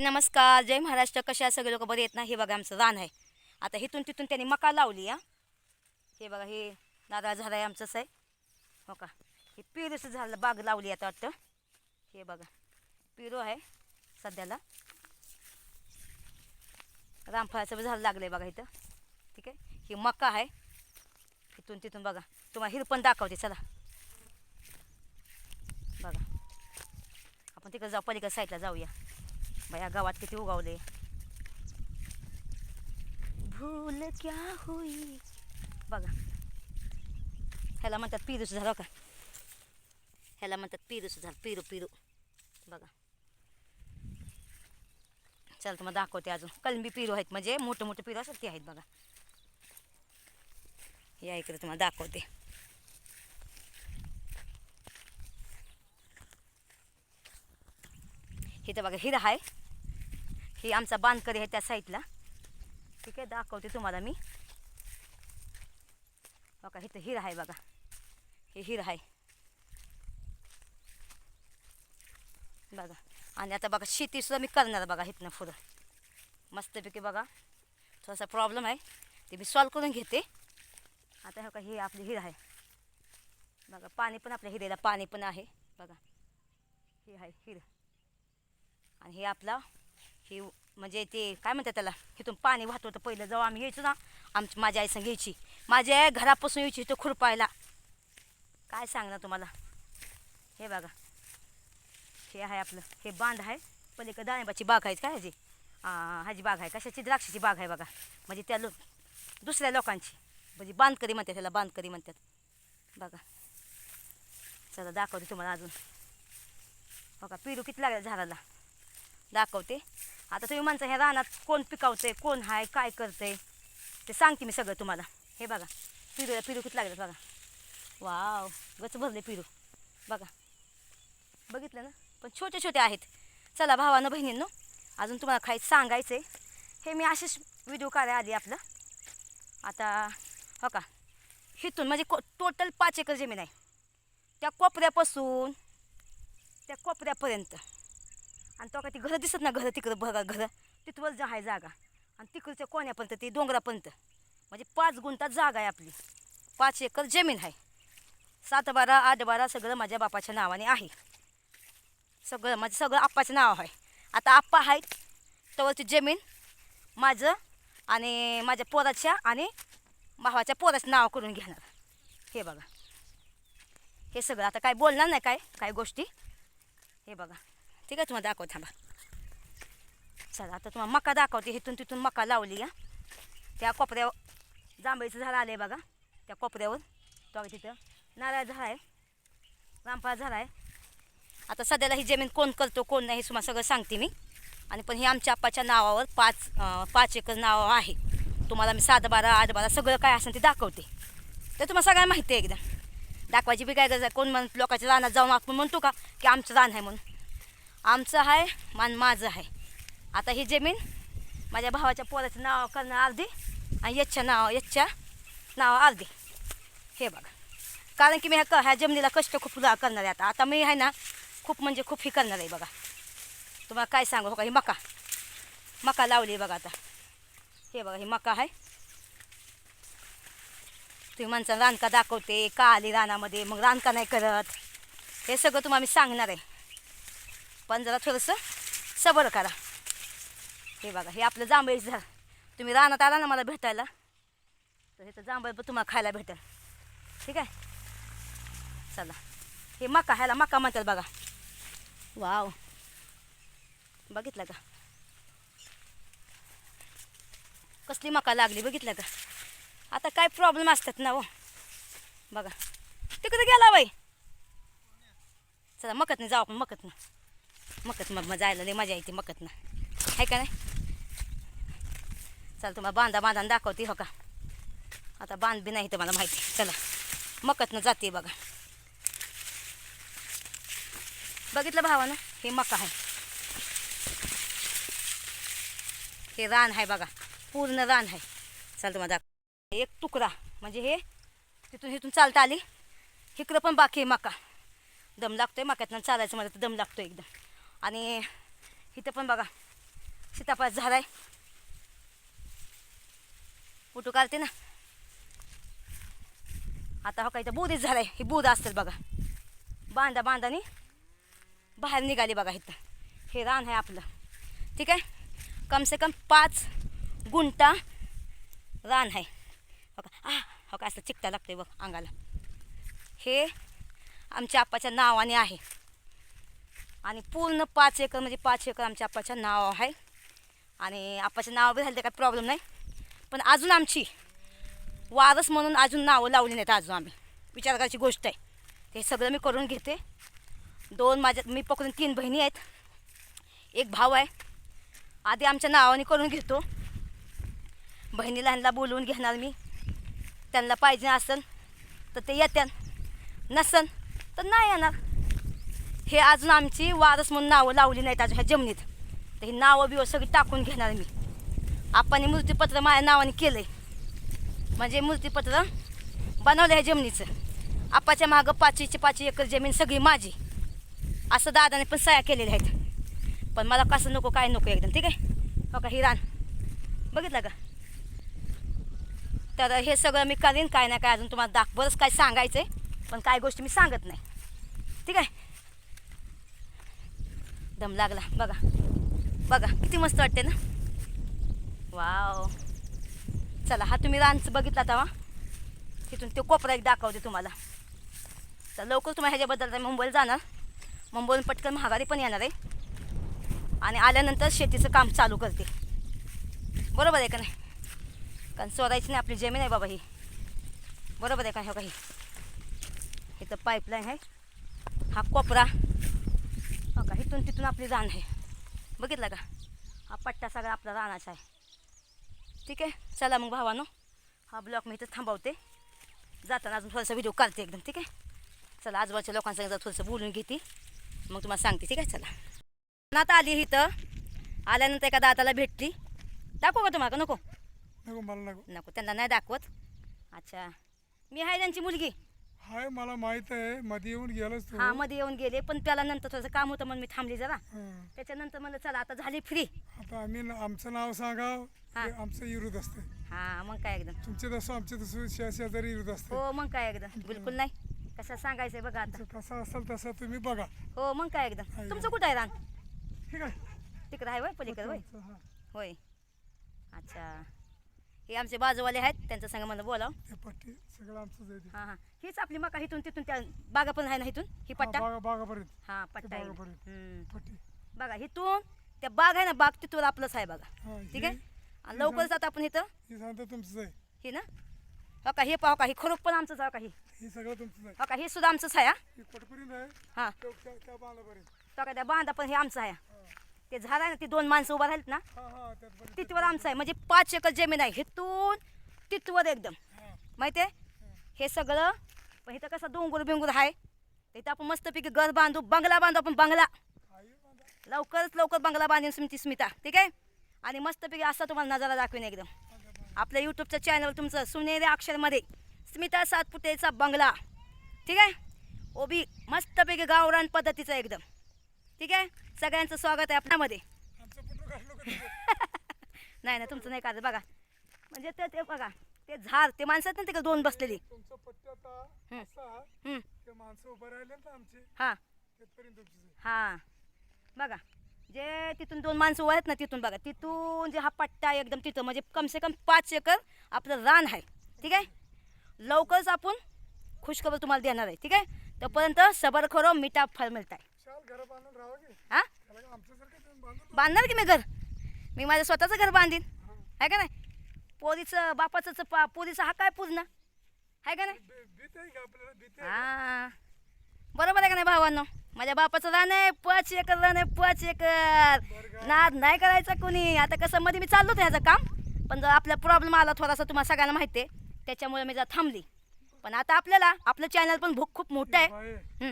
नमस्कार जय महाराष्ट्र. कशा सगळे लोक बरे येत ना? हे बघा आमचं रान आहे. आता इथून तिथून त्यांनी मका लावली हा. हे बघा हे नारळ झाड आहे आमचंच आहे. हो का? हे पिरूचं झालं बाग लावली आता वाटतं. हे बघा पिरू आहे सध्याला. रामफळाचं बी झाड लागलं आहे बघा इथं. ठीक आहे? ही मका आहे. इथून तिथून बघा. तुम्हाला हिरपण दाखवते चला. बघा. आपण तिकडे जाऊ पलीकडे साईडला जाऊया. बया गावात किती उगावले. भूल क्या होई? बघा. ह्याला म्हणतात पिरूस झालं का ह्याला म्हणतात पिरूच झालं पिरू पिरू. बघा. चल तुम्हाला दाखवते अजून. कलंबी पिरू आहेत म्हणजे मोठे मोठे पिरू असतात ते आहेत बघा. या इकडे तुम्हाला दाखवते. इथं बघा हिरा आहे ही आमचा बांधकरी आहे त्या साईडला. ठीक आहे दाखवते तुम्हाला मी. बघा इथं हिर आहे बघा. हे हिर आहे. बघा. आणि आता बघा शेतीसुद्धा मी करणार बघा इथनं पुढं. मस्तपैकी बघा. थोडासा प्रॉब्लेम आहे. ते मी सॉल्व करून घेते. आता हे का हे आपली हिर आहे. बघा पाणी पण आपल्या हिरेला पाणी पण आहे. बघा. हे आहे हिर. आणि हे आपला हे म्हणजे ते काय म्हणतात त्याला? इथून पाणी वाहत होतं पहिलं. जेव्हा आम्ही यायचो ना. आमची माझ्या आई संग यायची. आई घरापासून यायची इथं खुरपायला. काय सांगणार तुम्हाला? हे बघा. हे आहे आपलं. हे बांध आहे. पलीकडे डाळिंबाची बाग आहे काय ह्याची? आ, ह्याची बाग आहे. कशाची? द्राक्षाची बाग आहे बघा. म्हणजे त्या लो दुसऱ्या लोकांची. म्हणजे बांधकरी म्हणतात त्याला बांधकरी म्हणतात. बघा. चला दाखवते तुम्हाला अजून. बघा पिरू किती लागला झाडाला? दाखवते. आता तुम्ही म्हणता ह्या रानात कोण पिकावतंय कोण आहे काय करतंय ते सांगते मी सगळं तुम्हाला. हे बघा पिरूला पिरू किती लागले बघा. वाव गच भरले पिरू. बघा. बघितलं ना? पण छोटे छोटे आहेत. चला भावानं बहिणींनो अजून तुम्हाला काही सांगायचं आहे हे मी असेच व्हिडिओ काढायला आली आपलं. आता हो का? हिथून म्हणजे को टोटल पाच एकर जमीन आहे. त्या कोपऱ्यापासून त्या कोपऱ्यापर्यंत. आणि तो का ती घरं दिसत ना घरं तिकडं बघा घरं. तिथवर जा आहे जागा. आणि तिकडच्या कोण्यापर्यंत ती डोंगरापर्यंत. म्हणजे पाच गुंठात जागा आहे आपली. पाच एकर जमीन आहे. सात बारा आठ बारा सगळं माझ्या बापाच्या नावाने आहे. सगळं माझं सगळं आप्पाचं नाव आहे. आता आप्पा आहेत. तवरची जमीन माझं आणि माझ्या पोराच्या आणि भावाच्या पोराचं नाव करून घेणार. हे बघा. हे सगळं. आता काय बोलणार नाही काय? काय गोष्टी? हे बघा. ठीक आहे तुम्हाला दाखव थांबा. चला आता तुम्हाला मका दाखवते इथून तिथून मका लावली या त्या कोपऱ्यावर जांभळीचं झाड आलं आहे बघा. त्या कोपऱ्यावर. तो तिथं. नारळ झाड आहे. रामफळ झाड आहे. आता सध्याला ही जमीन कोण करतो कोण नाही हे तुम्हाला सगळं सांगते मी. आणि पण हे आमच्या आप्पाच्या नावावर पाच पाच एकर नाव आहे. तुम्हाला मी सात बारा आठ बारा सगळं काय असेल ते दाखवते. ते तुम्हाला सगळ्यांना माहिती आहे एकदम. दाखवायची बी काय गरज आहे. कोण म्हण लोकांच्या रानात जाऊन आपण म्हणतो का की आमचं रान आहे म्हणून. आमचं आहे मान माझं आहे. आता ही जमीन माझ्या भावाच्या पोराचं नाव करणं अर्धी आणि याच्या नाव याच्या नाव अर्धी हे बघा. कारण की मी ह्या क- ह्या जमिनीला कष्ट खूप करणार आहे आता. आता मी आहे ना खूप म्हणजे खूप ही करणार आहे बघा. तुम्हाला काय सांगू? हो का? ही मका. मका लावली बघा आता. हे बघा ही मका आहे. तुम्ही माणसं रानका दाखवते का आली रानामध्ये मग रानका नाही करत. हे सगळं तुम्हाला मी सांगणार आहे. पण जरा थोडंसं सबर करा. हे बघा हे आपलं जांभळीचं झाड तुम्ही रानात आला ना मला भेटायला तर हे तर जांभळ पण तुम्हाला खायला भेटेल. ठीक आहे? चला. हे मका ह्याला मका म्हणतात बघा. वाव. बघितलं का? कसली मका लागली बघितलं का? आता काय प्रॉब्लेम असतात ना हो? बघा. तिकडे गेला बाई. चला मकत नाही जाऊ आपण नाही. मकत मग जायला लय मजा येते मकतनं. आहे का नाही? चल तुम्हाला बांधा बांधा दाखवते हो का? आता बांध बी नाही तर मला माहिती. चला मकतनं जाते बघा. बघितलं भावानं? हे मका आहे. हे रान आहे बघा. पूर्ण रान आहे. चल तुम्हाला दाखव. एक तुकडा. म्हणजे हे तिथून इथून चालता आली. इकडं पण बाकी आहे मका. दम लागतोय मक्यातनं चालायचं मला तर दम लागतोय एकदम. आणि इथं पण बघा सीताफळ झाड आहे उठू काढते ना. आता हो का इथं बुधीच झालाय ही बुध असतात बघा. बांधा बांधानी बाहेर निघाली बघा इथं. हे रान आहे आपलं. ठीक आहे? कम से कम पाच गुंटा रान आहे. हो का? हो का असं चिकटा लागते बघ अंगाला. हे आमच्या आप्पाच्या नावाने आहे. आणि पूर्ण पाच एकर म्हणजे पाच एकर आमच्या आप्पाचं नाव आहे. आणि आप्पाचं नाव बी झालं तर काही प्रॉब्लेम नाही. पण अजून आमची वारस म्हणून अजून नावं लावली नाहीत अजून आम्ही. विचार करायची गोष्ट आहे. ते सगळं मी करून घेते. दोन माझ्या मी पकडून तीन बहिणी आहेत. एक भाऊ आहे. आधी आमच्या नावाने करून घेतो. बहिणीला ह्यांना बोलवून घेणार मी. त्यांना पाहिजे असेल तर ते येत्यान. नसन तर नाही येणार. हे अजून आमची वारस म्हणून नावं लावली नाहीत अजून ह्या जमिनीत. तर ही नावं बिवं सगळी टाकून घेणार मी. आपण मृत्यूपत्र माझ्या नावाने केलं आहे म्हणजे मृत्यूपत्र बनवलं ह्या जमिनीचं. आपाच्या मागं पाचशेचे पाचशे एकर जमीन सगळी माझी. असं दादाने पण सह्या केलेल्या आहेत. पण मला कसं नको काय नको एकदम ठीक आहे? हो का ही रान. बघितलं का? तर हे सगळं मी करीन काय ना काय अजून तुम्हाला दाख बरंच काय सांगायचं आहे पण काय गोष्टी मी सांगत नाही. ठीक आहे? दम लागला. बघा. बघा किती मस्त वाटते ना? वाव. चला हा तुम्ही रानचं बघितला तवा तिथून ते कोपरा एक दाखवते तुम्हाला. तर लवकर तुम्हाला ह्याच्याबद्दल मुंबईला जाणार. मुंबईहून पटकन महागारी पण येणार आहे. आणि आल्यानंतर शेतीचं काम चालू करते. बरोबर आहे का नाही? कारण सोडायची नाही आपली जमीन आहे बाबा ही. बरोबर आहे का हो हे काही? इथं पाईपलाईन आहे. हा कोपरा. हो का? इथून तिथून आपली रान आहे. बघितलं का? हा पट्टा सगळा आपला रानाचा आहे. ठीक आहे? चला मग भावानो हा ब्लॉक मी इथं थांबवते. जाताना अजून थोडासा व्हिडिओ काढते एकदम ठीक आहे? चला आजूबाजूच्या लोकांसंग जरा थोडंसं बोलून घेते. मग तुम्हाला सांगते ठीक आहे? चला. आता आली इथं. आल्यानंतर एका दादाला भेटली. दाखवू का तुम्हाला? का नको? नको मला नको. नको त्यांना नाही दाखवत. अच्छा. मी आहे त्यांची मुलगी. हाय मला माहीत आहे मध्ये येऊन गेलास तू. हा मध्ये येऊन गेले पण त्याला नंतर थोडंसं काम होतं म्हणून मी थांबली जरा. हं. त्याच्यानंतर म्हणलं चला आता झाली फ्री आता आम्ही आमचं नाव हा. ते आमचं विरोध असते हा मग काय एकदम. तुमचे तसं आमचे तसं शे- शेजारी विरोध असते हो मग काय एकदम. बिलकुल नाही. कसं सांगायचंय बघा आता. तुमचं कसं असेल तसं तुम्ही बघा. हो मग काय एकदम. तुमचं कुठं आहे रान? ठीक आहे. तिकडं आहे होय पलीकडे होय? तुमचं, हा. होय. अच्छा. हे आमचे बाजूवाले आहेत त्यांचं संग मला बोलाव पट्टी सगळं ते. हां हां. हीच आपली मका इथून तिथून त्या बागा पण आहे ना इथून? ही पट्टा? बागा बागापर्यंत. हां पट्टा आहे. बागापर्यंत. हम्म. पट्टी. बघा इथून त्या बाग आहे ना बाग तिथून आपलंच आहे बघा. हा, ठीक हे- आहे आणि लवकरच आता आपण इथं? हे सांगता आहे. हे ना? हो का? हे पाहू का? हे खरोख पण आमचंच आहे का? हे? हे सगळं हो का? हे सुद्धा आमचंच आहे हा? हे आहे. हां. त्या- त्या त्या बांधापर्यंत. तो का त्या बांधा पण हे आमचं आहे. हा. ते झाड आहे ना ते दोन माणसं उभा राहिलेत ना हा हा तिथवर आमचं आहे. म्हणजे पाच एकर जमीन आहे. इथून तिथवर एकदम. माहिती आहे हे सगळं पण इथं कसं डोंगर बिंगूर आहे. तर इथं आपण मस्तपैकी घर बांधू. बंगला बांधू आपण बंगला. लवकरच लवकर बंगला बांधून स्मिती स्मिता. ठीक आहे? आणि मस्तपैकी असा तुम्हाला नजारा दाखवेन एकदम. आपल्या यूट्यूबच्या चॅनल तुमचं सुनेरी अक्षरमध्ये स्मिता सातपुतेचा बंगला. ठीक आहे? ओबी मस्तपैकी गावरान पद्धतीचं एकदम. ठीक आहे? सगळ्यांचं स्वागत आहे आपल्यामध्ये. का? नाही ना तुमचं नाही काढत. बघा. म्हणजे ते ते बघा. ते झाड ते माणसं आहेत ना तिकडे दोन बसलेली. हं. बघा. जे तिथून दोन माणसं उभं आहेत ना तिथून बघा. तिथून जे हा पट्टा एकदम तिथं. म्हणजे कम से कम पाच एकर आपलं रान आहे. ठीक आहे? लवकरच आपण खुशखबर तुम्हाला देणार आहे. ठीक आहे? तोपर्यंत सबर खरो मिठा फळ मिळत आहे हां? बांधणार की मी घर? मी माझं स्वतःचं घर बांधीन. आहे का नाही? पोरीचं बापाचं पा पोरीचा हा काय पूर्ण आहे का नाही? हा. बरोबर आहे का नाही भावांनो? माझ्या बापाचं रान आहे पाच एकर रान आहे पाच एकर. नाद नाही करायचा कोणी. आता कसं मध्ये मी चाललो होतं ह्याचं काम. पण जर आपला प्रॉब्लेम आला थोडासा तुम्हाला सगळ्यांना माहिती आहे त्याच्यामुळे मी जरा थांबली. पण आता आपल्याला आपलं चॅनल पण भूक खूप मोठं आहे.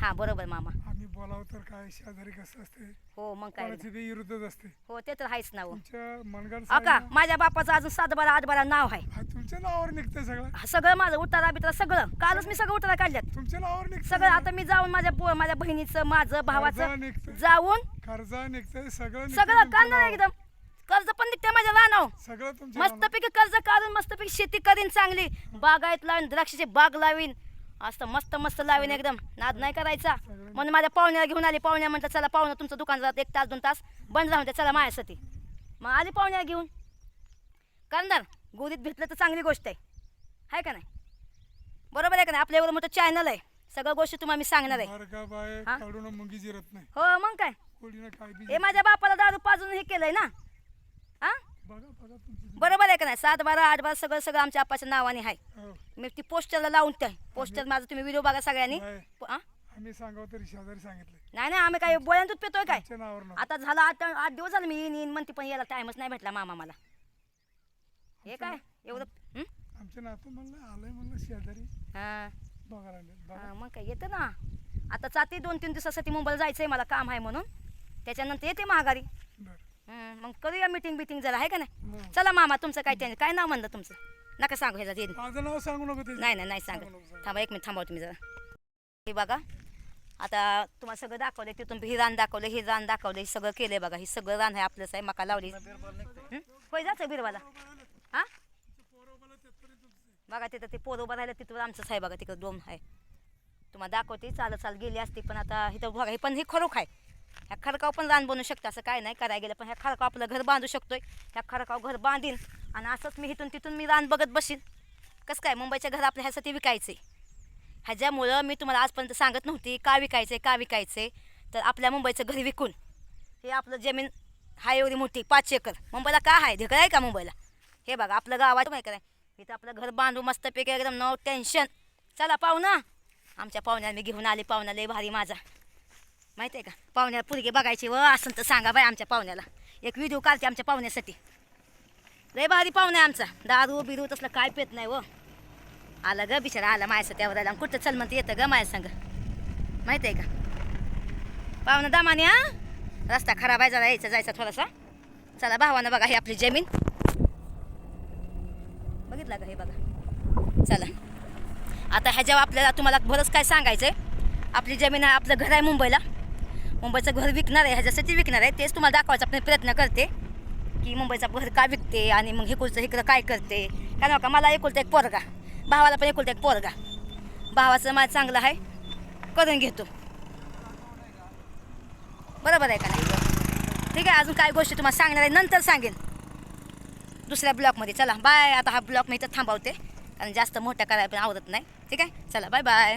हं. बरोबर मामा. आम्ही बोलावं तर काय? शेजारी कसं असते? हो मग काय? कोणाची विरुद्धच असते. हो ते तर आहेच ना हो. तुमच्या मनगड अका माझ्या बापाचं अजून सात बारा आठ बारा नाव आहे. तुमच्या नावावर निघतंय सगळं. सगळं माझं उतारा बितारा सगळं. कालच मी सगळं उतारा काढल्यात. तुमच्या नावावर निघतंय सगळं आता मी जाऊन माझ्या पो माझ्या बहिणीचं माझं भावाचं निघतंय. जाऊन कर्ज निघतंय सगळं निघतंय सगळं तुमच्या काढणार नावावर. एकदम. कर्ज पण निघते माझ्या रानाव सगळं तुमच्या नावावर. मस्तपैकी कर्ज काढून मस्तपैकी शेती करीन चांगली. बागायत लावीन द्राक्षाची बाग लावीन. असं मस्त मस्त लावीन एकदम. नाद नाही करायचा. म्हणून माझ्या पाहुण्याला घेऊन आली. पाहुण्या म्हणतात चला पाहुणं तुमचं दुकान जात एक तास दोन तास बंद राहून द्या. चला माझ्यासाठी. मग आली पाहुण्याला घेऊन. करणार. गोदीत भेटलं तर चांगली गोष्ट आहे. आहे का नाही? बरोबर आहे का नाही? आपल्या एवढं मोठं चॅनल आहे. सगळ्या गोष्टी तुम्हाला मी सांगणार आहे. हा? मुंगी काय? हे माझ्या बापाला दारू पाजून हे केलंय ना? बरोबर आहे का नाही? सात बारा आठ बारा सगळं सगळं आमच्या आपाच्या नावाने आहे. हो. मी ती पोस्टरला लावून त्या पोस्टर माझं तुम्ही व्हिडिओ बघा सगळ्यांनी. हा? आम्ही सांगावं तरी शेजारी सांगितलं नाही नाही आम्ही काय बोळ्यान दूध पितोय काय. आता झाला आठ आठ दिवस झाले मी येईन येईन म्हणते पण याला टाइमच नाही भेटला मामा मला. हे काय? एवढं? आमच्या नातू म्हणलं आलंय म्हणलं शेजारी. हा, मग काय येतं ना. आता जाते दोन तीन दिवसासाठी मुंबईला जायचंय मला काम आहे म्हणून. त्याच्यानंतर येते महागारी हं, मग करूया मिटिंग बिटिंग जरा आहे का नाही? हो. चला मामा तुमचं काय टेन्शन काय नाव म्हणलं तुमचं? नका सांगू ह्याचा येईन माझं नाव सांगू नको ते नाही नाही नाही सांगत. थांबा एक मिनिट थांबा तुम्ही जरा. हे बघा आता तुम्हाला सगळं दाखवलं तिथून हे रान दाखवलं हे रान दाखवलं हे सगळं केलंय बघा हे सगळं रान आहे आपलंच आहे मका लावली. हं? होय जायचं बिरवाला हा? बघा तिथं ते पोर उभं राहिलं तिथं आमचंच आहे बघा तिकडं दोन आहे. तुम्हाला दाखवते चालत चाल गेली असती पण आता इथं बघा हे पण हे खरोख आहे. ह्या खडकाव पण रान बनवू शकतं असं काय नाही करायला गेलं पण ह्या खडकाव आपलं घर बांधू शकतोय. ह्या खडकाव घर बांधीन आणि असंच मी इथून तिथून मी रान बघत बसीन. कसं काय मुंबईच्या घर आपल्या ह्यासाठी विकायचे? ह्याच्यामुळं मी तुम्हाला आजपर्यंत सांगत नव्हती का विकायचे का विकायचे? तर आपल्या मुंबईचं घर विकून हे आपलं जमीन हाय एवढी मोठी पाच एकर. मुंबईला का आहे ढेकळ आहे का मुंबईला? हे बघा आपलं गावात माहिती काय इथं आपलं घर बांधू मस्तपैकी एकदम नो टेन्शन चला पाहुणा आमच्या पाहुण्याला मी घेऊन आले पाहुणा लय भारी माझा. माहिती आहे का? पाहुण्याला पुरगे बघायची व असं तर सांगा बाय आमच्या पाहुण्याला. एक व्हिडिओ काढते आमच्या पाहुण्यासाठी. लय भारी पाहुणे आमचा. दारू बिरू तसलं काय पेत नाही व. आला ग बिचारा आला माझ्यासाठी आवरायला आणि कुठं चल म्हणते येतं ग माझ्या संग. माहिती आहे का? पाहुणं दामाने हा? रस्ता खराब आहे जरा यायचा जायचा थोडासा. चला भावानं बघा ही आपली जमीन. बघितलं का हे बघा? चला. आता ह्याच्यावर आपल्याला तुम्हाला बरंच काय सांगायचं आहे आपली जमीन आहे आपलं घर आहे मुंबईला. मुंबईचं घर विकणार आहे ह्याच्यासाठी विकणार आहे तेच तुम्हाला दाखवायचा आपण प्रयत्न करते की मुंबईचं घर का विकते आणि मग हिकुलचं इकडं काय करते. कारण का मला एकुलता एक पोरगा भावाला पण एकुलता एक पोरगा. भावाचं माझं चांगलं आहे करून घेतो. बरोबर आहे का नाही? ठीक आहे अजून काय गोष्टी तुम्हाला सांगणार आहे नंतर सांगेन. दुसऱ्या ब्लॉकमध्ये चला बाय. आता हा ब्लॉक मी इथं थांबवते. कारण जास्त मोठा करायला पण आवडत नाही. ठीक आहे चला बाय बाय